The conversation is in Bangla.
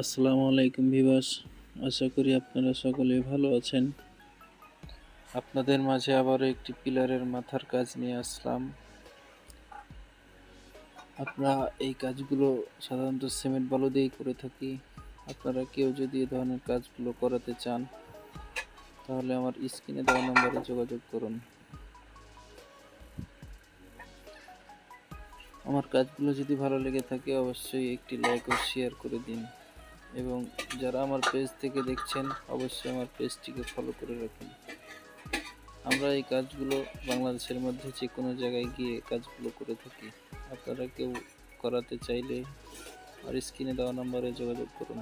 আসসালামু আলাইকুম ভিবাস আশা করি আপনারা সকলে ভালো আছেন। আপনাদের মাঝে আবারও একটি পিলারের মাথার কাজ নিয়ে আসলাম। আমরা এই কাজগুলো সাধারণত সিমেন্ট বালু দিয়েই করে থাকি। আপনারা কেউ যদি এই ধরনের কাজগুলো করাতে চান, তাহলে আমার স্ক্রিনে দেওয়া নম্বরে যোগাযোগ করুন। আমার কাজগুলো যদি ভালো লেগে থাকে, অবশ্যই একটি লাইক ও শেয়ার করে দিন। এবং যারা আমার পেজ থেকে দেখছেন, অবশ্যই আমার পেজটিকে ফলো করে রাখুন। আমরা এই কাজগুলো বাংলাদেশের মধ্যে যে কোনো জায়গায় গিয়ে কাজগুলো করে থাকি। আপনারা কেউ করাতে চাইলে আর স্ক্রিনে দেওয়া নম্বরে যোগাযোগ করুন।